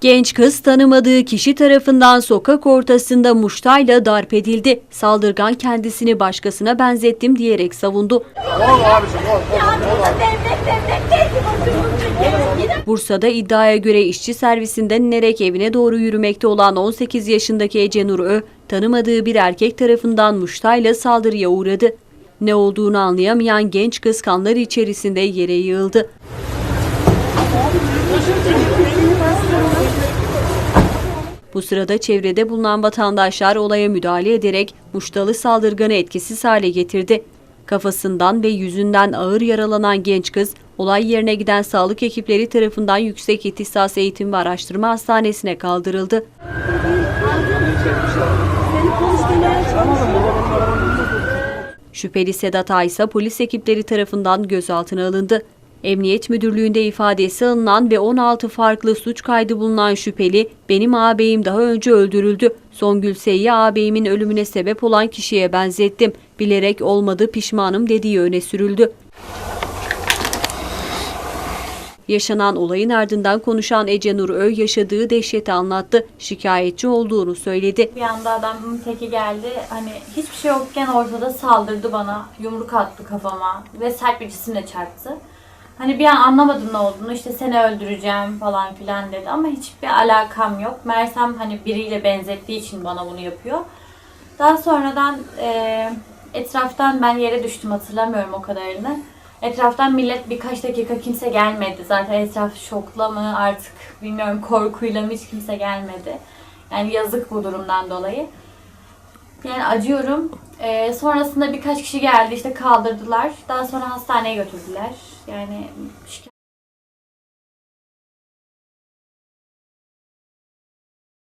Genç kız tanımadığı kişi tarafından sokak ortasında muştayla darp edildi. Saldırgan kendisini başkasına benzettim diyerek savundu. Bursa'da iddiaya göre işçi servisinden inerek evine doğru yürümekte olan 18 yaşındaki Ece Nur Ö, tanımadığı bir erkek tarafından muştayla saldırıya uğradı. Ne olduğunu anlayamayan genç kız kanlar içerisinde yere yığıldı. Bu sırada çevrede bulunan vatandaşlar olaya müdahale ederek muştalı saldırganı etkisiz hale getirdi. Kafasından ve yüzünden ağır yaralanan genç kız, olay yerine giden sağlık ekipleri tarafından Yüksek İhtisas Eğitim ve Araştırma Hastanesi'ne kaldırıldı. Şüpheli Sedat A ise polis ekipleri tarafından gözaltına alındı. Emniyet Müdürlüğü'nde ifadesi alınan ve 16 farklı suç kaydı bulunan şüpheli, benim ağabeyim daha önce öldürüldü. Songül Seyyi ağabeyimin ölümüne sebep olan kişiye benzettim. Bilerek olmadı pişmanım dediği öne sürüldü. Yaşanan olayın ardından konuşan Ece Nur Ö yaşadığı dehşeti anlattı. Şikayetçi olduğunu söyledi. Bir anda adamın teki geldi. Hani hiçbir şey yokken ortada saldırdı bana. Yumruk attı kafama ve sert bir cisimle çarptı. Hani bir an anlamadım ne olduğunu. İşte seni öldüreceğim falan filan dedi ama hiçbir alakam yok. Mersem hani biriyle benzettiği için bana bunu yapıyor. Daha sonradan eee, etraftan ben yere düştüm hatırlamıyorum o kadarını. Etraftan millet birkaç dakika kimse gelmedi. Zaten etraf şokla mı artık bilmiyorum korkuyla mı hiç kimse gelmedi. Yani yazık bu durumdan dolayı. Yani acıyorum. Ee, sonrasında birkaç kişi geldi işte kaldırdılar. Daha sonra hastaneye götürdüler. Yani şikayet